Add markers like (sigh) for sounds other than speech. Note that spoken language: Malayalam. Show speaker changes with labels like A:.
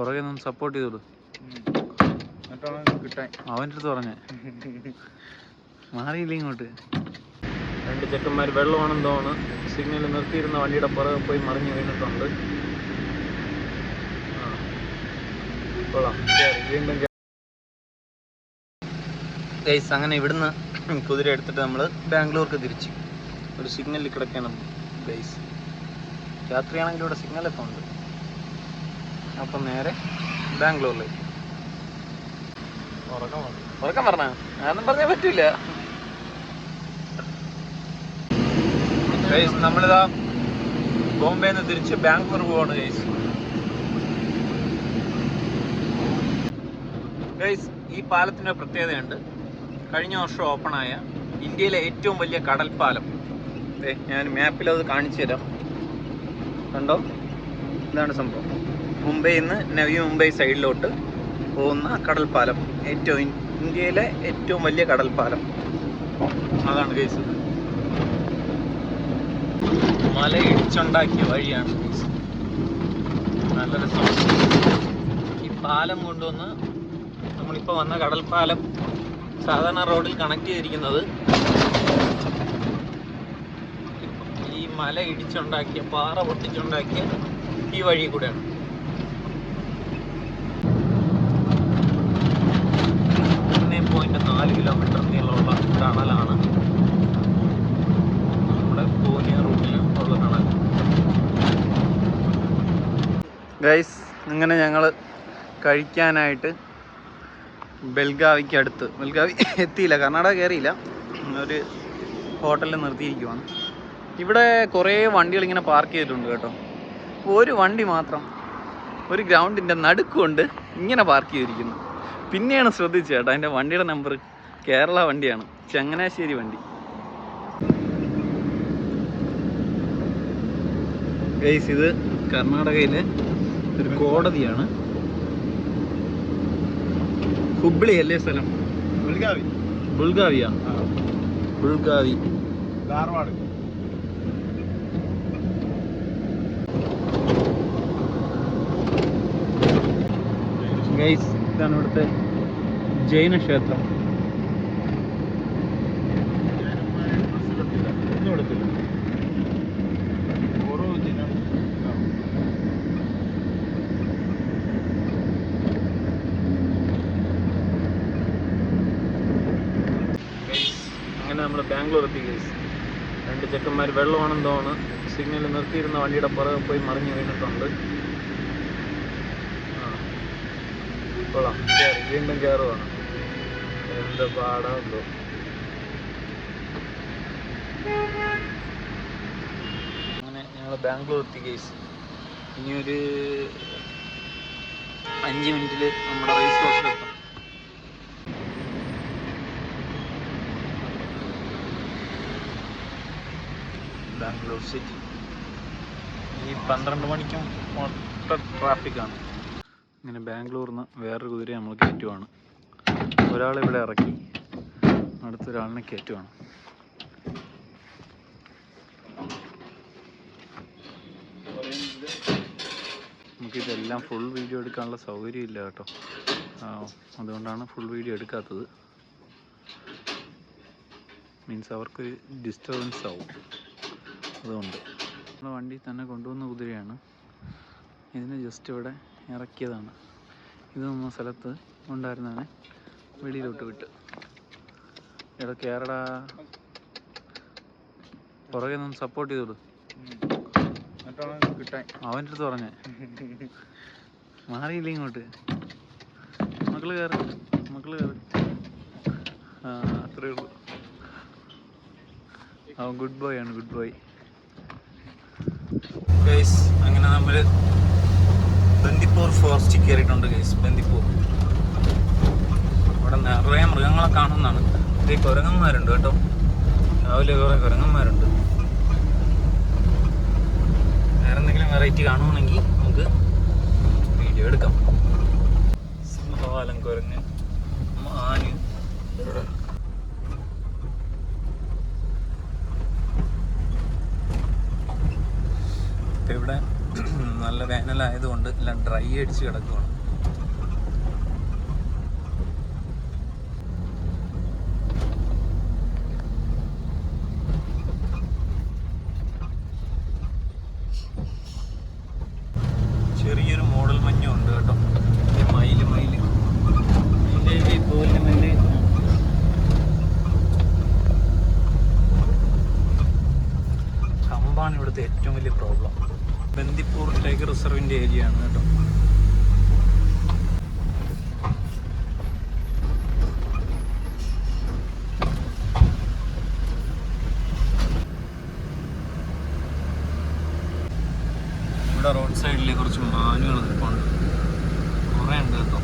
A: പുറകെ നിന്ന് സപ്പോർട്ട് ചെയ്തോളൂ. അവന്റെ അടുത്ത് പറഞ്ഞേ. മാറിയില്ല ഇങ്ങോട്ട്? രണ്ട് ചെക്കന്മാർ വെള്ളമാണെന്ന് തോന്നുന്നു. സിഗ്നൽ നിർത്തിയിരുന്ന വണ്ടിയുടെ പുറകെ പോയി മറിഞ്ഞു വീണിട്ടുണ്ട്. ഗൈസ് അങ്ങനെ ഇവിടുന്ന് കുതിര എടുത്തിട്ട് നമ്മൾ ബാംഗ്ലൂർക്ക് തിരിച്ചു. ഒരു സിഗ്നലിൽ കിടക്കണം ഗൈസ് രാത്രിയാണെങ്കിൽ ഇവിടെ സിഗ്നലൊക്കെ ഉണ്ട്. അപ്പം നേരെ ബാംഗ്ലൂരിലേക്ക്.
B: ഉറക്കം
A: പറഞ്ഞാ അതൊന്നും പറഞ്ഞാൽ പറ്റൂല. ഗൈസ് നമ്മളിതാ ബോംബെന്ന് തിരിച്ച് ബാംഗ്ലൂർ പോവാണ് ഗൈസ് ഗൈസ് ഈ പാലത്തിന് ഒരു പ്രത്യേകതയുണ്ട്. കഴിഞ്ഞ വർഷം ഓപ്പണായ ഇന്ത്യയിലെ ഏറ്റവും വലിയ കടൽപ്പാലം. ഞാൻ മാപ്പിൽ അത് കാണിച്ചു തരാം കണ്ടോ? ഇതാണ് സംഭവം. മുംബൈയിൽ നിന്ന് നവി മുംബൈ സൈഡിലോട്ട് പോകുന്ന കടൽപ്പാലം. ഏറ്റവും ഇന്ത്യയിലെ ഏറ്റവും വലിയ കടൽപ്പാലം. അതാണ് കേസ് മല ഇടിച്ചുണ്ടാക്കിയ വഴിയാണ് നല്ല രസമാണ് ഈ പാലം കൊണ്ടുവന്ന് നമ്മളിപ്പോൾ വന്ന കടൽപ്പാലം സാധാരണ റോഡിൽ കണക്ട് ചെയ്തിരിക്കുന്നത് ഈ മല ഇടിച്ചുണ്ടാക്കിയ പാറ പൊട്ടിച്ചുണ്ടാക്കിയ ഈ വഴി കൂടെയാണ്. നാല് കിലോമീറ്റർ നീളമുള്ള ടണലാണ്. നമ്മുടെ പൂനെ റൂട്ടിൽ ഉള്ള ടണൽ. ഗൈസ് അങ്ങനെ ഞങ്ങൾ കഴിക്കാനായിട്ട് ബെൽഗാവിക്ക് അടുത്ത്. ബെൽഗാവി (laughs) എത്തിയില്ല. കർണാടക കയറിയില്ല. ഒരു ഹോട്ടലിൽ നിർത്തിയിരിക്കുവാണ്. ഇവിടെ കുറേ വണ്ടികൾ ഇങ്ങനെ പാർക്ക് ചെയ്തിട്ടുണ്ട് കേട്ടോ. ഒരു വണ്ടി മാത്രം ഒരു ഗ്രൗണ്ടിന്റെ നടുക്കുകൊണ്ട് ഇങ്ങനെ പാർക്ക് ചെയ്തിരിക്കുന്നു. പിന്നെയാണ് ശ്രദ്ധിച്ചത് ചേട്ടാ എന്റെ വണ്ടിയുടെ നമ്പർ കേരള വണ്ടിയാണ് ചങ്ങനാശ്ശേരി വണ്ടി. ഗൈസ് ഇത് കർണാടകയിലെ ഒരു കോടതിയാണ്. ഹുബ്ലി അല്ലേ സ്ഥലം? ബുൾഗാവിയാ ബുൾഗാവി
B: ധാർവാട്
A: ഗൈസ് ഇതാണ് ഇവിടുത്തെ ജൈന ക്ഷേത്രം. അങ്ങനെ നമ്മൾ ബാംഗ്ലൂർ എത്തി ഗൈസ് രണ്ട് ചെക്കന്മാർ വെള്ളമാണെന്ന് തോന്നുന്നു. സിഗ്നൽ നിർത്തിയിരുന്ന വണ്ടിയുടെ പുറകെ പോയി മറിഞ്ഞു വീണിട്ടുണ്ട് ആ. കൊള്ളാം. വീണ്ടും കയറുവാണ് എന്താ പാടാ എന്തോ. അങ്ങനെ ഞങ്ങൾ ബാംഗ്ലൂർ എത്തി ഗൈസ് ഇനിയൊരു അഞ്ച് മിനിറ്റിൽ നമ്മുടെ റേസ് കോഴ്സിലെത്തും ബാംഗ്ലൂർ സിറ്റി ഈ പന്ത്രണ്ട് മണിക്കും മൊത്തം ട്രാഫിക്കാണ് ഇങ്ങനെ ബാംഗ്ലൂരിൽ വേറൊരു കുതിരയെ നമ്മൾ കയറ്റുവാണ്. ഒരാൾ ഇവിടെ ഇറക്കി അടുത്തൊരാളിനെ കയറ്റുവാണ്. നമുക്കിതെല്ലാം ഫുൾ വീഡിയോ എടുക്കാനുള്ള സൗകര്യം ഇല്ല കേട്ടോ അതുകൊണ്ടാണ് ഫുൾ വീഡിയോ എടുക്കാത്തത്. മീൻസ് അവർക്ക് ഡിസ്റ്റർബൻസ് ആവും. അതുകൊണ്ട്. നമ്മുടെ വണ്ടി തന്നെ കൊണ്ടുവന്ന കുതിരയാണ്. ഇതിന് ജസ്റ്റ് ഇവിടെ ഇറക്കിയതാണ്. ഇത് നിന്ന സ്ഥലത്ത് ഉണ്ടായിരുന്നതാണ് വെളിയിലോട്ട് വിട്ട്. ഇവിടെ കേരള പുറകെ നിന്ന് സപ്പോർട്ട് ചെയ്തോളൂ. അവന്റെ അടുത്ത് പറഞ്ഞേ. മാറിയില്ല ഇങ്ങോട്ട്? മക്കൾ കയറി മക്കൾ കയറി ആ അത്രേ ഉള്ളൂ. അവൻ ഗുഡ് ബോയ് ആണ് ഗുഡ് ബോയ് അങ്ങനെ നമ്മൾ ബന്ദിപ്പൂർ ഫോറസ്റ്റിൽ കയറിയിട്ടുണ്ട് ഗൈസ് ബന്ദിപ്പൂർ അവിടെ നിറയെ മൃഗങ്ങളെ കാണുന്നതാണ്. ഈ കുരങ്ങന്മാരുണ്ട് കേട്ടോ. രാവിലെ കുറേ കുരങ്ങന്മാരുണ്ട്. വേറെ എന്തെങ്കിലും വെറൈറ്റി കാണുവാണെങ്കിൽ നമുക്ക് വീഡിയോ എടുക്കാം. സിംഹവാലം കുരങ്ങ് മാന് ഇപ്പം ഇവിടെ നല്ല വേനലായതുകൊണ്ട് എല്ലാം ഡ്രൈ അടിച്ച് കിടക്കുവാണ്. ചെറിയൊരു മോഡൽ മഞ്ഞും ഉണ്ട് കേട്ടോ. മയിൽ മയിൽ കമ്പാണ് ഇവിടുത്തെ ഏറ്റവും വലിയ പ്രോബ്ലം. ബന്ദിപ്പൂർ ടൈഗർ റിസർവിന്റെ ഏരിയ ആണ് കേട്ടോ. ഇവിടെ റോഡ് സൈഡിൽ കുറച്ച് മാനുകൾ നിൽപ്പുണ്ട്. കുറേ ഉണ്ട് കേട്ടോ.